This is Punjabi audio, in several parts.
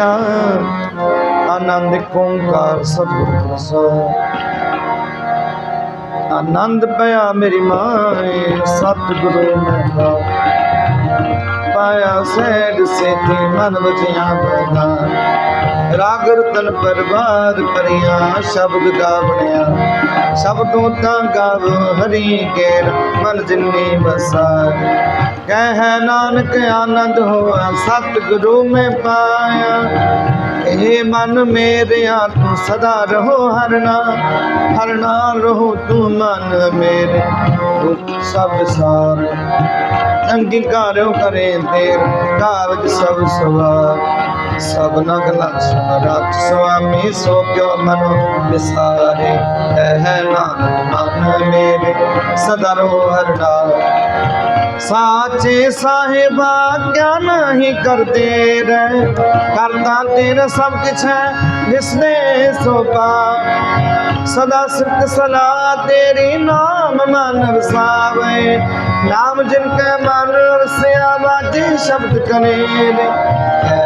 ਸਾਜਾ ਆਨੰਦ ਓੰਕਾਰ ਸਤਿਗੁਰ ਪ੍ਰਸਾਦ ਆਨੰਦ ਪਿਆ ਮੇਰੀ ਮਾਏ, ਸਤਿਗੁਰੂ ਮੈਂ ਪਾਇਆ ਸੈਡ ਸੇਤੀ ਮਨ ਵਜਿਆ ਬਗਾ ਰਾਗ ਰਤਨ ਪਰਵਾਦ ਕਰਿਆ ਸ਼ਬਦ ਗਾਵਣਿਆ ਸਭ ਸ਼ਬਦੋਂ ਤਾਂ ਗਾਵ ਹਰੀ ਕੇਰ ਮਨ ਜਿਨੀ ਬਸਾ ਕਹਿ ਨਾਨਕ ਆਨੰਦ ਹੋਆ, ਸਤਿਗੁਰੂ ਮੈਂ ਪਾਇਆ। ਇਹ ਮਨ ਮੇਰਿਆ ਤੂੰ ਸਦਾ ਰਹੋ ਹਰਨਾ ਹਰਨਾ ਰਹੋ ਤੂੰ ਮਨ ਮੇਰੇ ਸਭ ਸਾਰ। ਅੰਗੀਕਾਰੋ ਕਰੇ ਤੇਰ ਕਾਰਜ ਸਭ ਸਵਾਰ। ਸਭ ਨਗ ਲਕਸ਼ਣ ਰਾਜ ਸੁਆਮੀ ਸੋ ਕਿਉ ਮਨੋ ਵਿਸਾਰੇ ਹੈ ਨਾਨਕ ਮਨ ਮੇਰੇ ਸਦਾ ਰਹੋ ਹਰਨਾ ਸਾਚੇ ਸਾਹਿਬਾ ਕਿਆ ਨਹੀਂ ਕਰਦੇ ਰਹਿ, ਕਰਦਾ ਤੇਰਾ ਸਭ ਕੁਛ ਹੈ ਜਿਸਨੇ ਸੋਪਾ ਸਦਾ ਸਿਫਤ ਸਲਾ ਤੇਰੀ ਨਾਮ ਮਨ ਵਸਾਵੇ, ਨਾਮ ਜਿਨ ਕੈ ਮਨ ਵਸਿਆ ਬਾਜੀ ਸ਼ਬਦ ਕਨੇਲ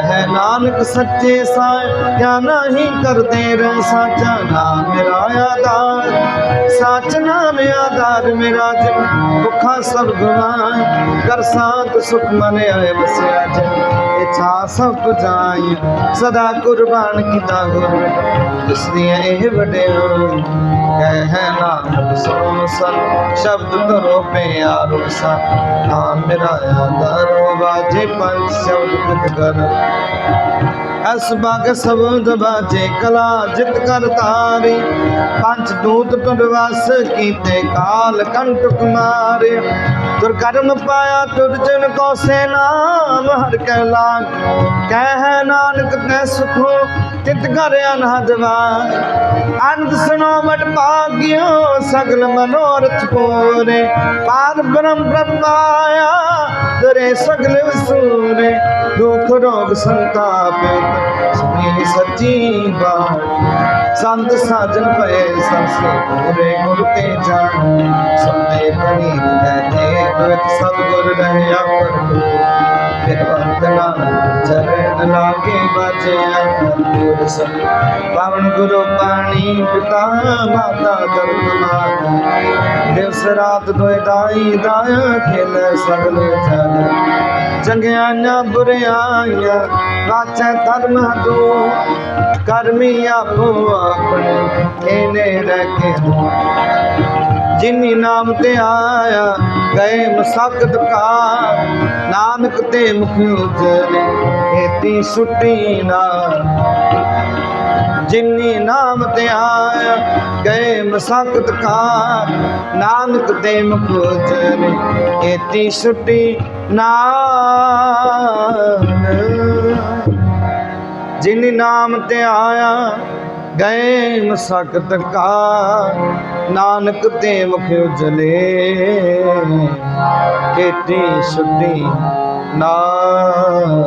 ਹੈ ਨਾਨਕ ਸੱਚੇ ਸਾਇ ਕਿਆ ਨਹੀਂ ਕਰਦੇ ਰਹਿ ਸਾਚਾ ਨਾਮ। ਆਧਾਰ ਮੇਰਾ ਜਨ ਦੁੱਖਾਂ ਸਭ ਗਵਾਏ ਕਰ ਸਾਤ ਸੁਖ ਮਨ ਆਏ ਵਸਿਆ ਜਨ, ਇਛਾ ਸਭ ਜਾਈ ਸਦਾ ਕੁਰਬਾਨ ਕੀਤਾ ਗੁਰ। ਜਿਸਦੀਆਂ ਇਹ ਵਡਿਓ ਕਹਿ ਨਾਨਕ ਸੋ ਸਨ, ਸ਼ਬਦ ਕਰੋ ਪਿਆਰੋ ਸਨ ਨਾਮ ਮੇਰਾ ਆਧਾਰ ਵਾਜੇ ਪੰਜ ਸ਼ਬਦ ਕਿਤ ਕਰ। ਅਸ ਬਗ ਸਬਦ ਬਾਜੇ ਕਲਾ, ਜਿਤ ਕਰ ਤਾਰੇ। ਪੰਜ ਦੂਤ ਤੁਰਵਸ ਕੀਤੇ ਕਾਲ ਕੰਟਕ ਮਾਰੇ ਦੁਰਕਰਮ ਪਾਇਆ ਤੁਰਜਨ ਕੋ ਸੇ ਨਾਮ ਹਰ ਕੈ ਲਾਗ। ਕਹਿ ਨਾਨਕ ਤੈ ਸੁਖੋ ਚਿਤ ਕਰ ਅਨਹਦਵਾ ਅੰਤ ਸੁਨੋ ਮਟ ਭਾਗਿਓ, ਸਗਲ ਮਨੋਰਥ ਪੂਰੇ। ਪਾਰ ਬ੍ਰਹਮ ਬ੍ਰਹਮਾਇਆ ਤੇਰੇ ਸਗਲ ਵਸੂਰੇ। ਦੁਖ ਰੋਗ ਸੰਤਾਪ ਸੁਣੀ ਸੱਚੀ ਬਾਣੀ। ਸੰਤ ਸਾਜਨ ਪਏ ਸੰਸੇ ਪੂਰੇ ਗੁਰ ਤੇ ਜਾਣ। ਸੰਦੇ ਪ੍ਰੀਤ ਕਹਤੇ ਦੁਖ ਸਭ ਰਹਿ ਆਪਰ ਫਿਰ ਬੰਤ ਚਰਨ ਲਾਗੇ ਬਾਜਿਆ ਗੁਰ ਸਭ ਪਾਵਨ ਗੁਰੂ ਪਾਣੀ ਪਿਤਾ ਮਾਤਾ ਧਰਮ ਦਿਵਸ ਰਾਤ ਦੋਇ ਦਾਈ ਦਾਇਆ ਖੇਲ ਸਗਲ ਚੰਗਿਆ ਨਾ ਬੁਰਿਆਈਆਂ ਵਾਚੈ ਧਰਮ ਦੋ ਕਰਮੀ ਆਪੋ ਆਪਣੇ ਇਹਨੇ ਰਹਿ ਕੇ ਜਿਨੀ ਨਾਮ ਤੇ ਆਇਆ, ਗਏ ਮਸਕਤ ਕਾ ਨਾਨਕ ਤੇ ਮੁਖ ਉਜਲੇ ਏਤੀ ਸੁਟੀ ਨਾ ਜਿਨੀ ਨਾਮ ਤੇ ਆਇਆ, ਗਏ ਮਸਕਤ ਕਾ ਨਾਨਕ ਦੇ ਮੁਖ ਉਜਲੇ ਏਤੀ ਸੁਟੀ ਜਿਨ ਨਾਮ ਤੇ ਆਇਆ, ਗਏ ਮਸਕਤ ਕਾ ਨਾਨਕ ਤੇ ਮੁਖ ਉਜਲੇ ਕੇਤੀ ਸੁਡੀ ਨਾਨ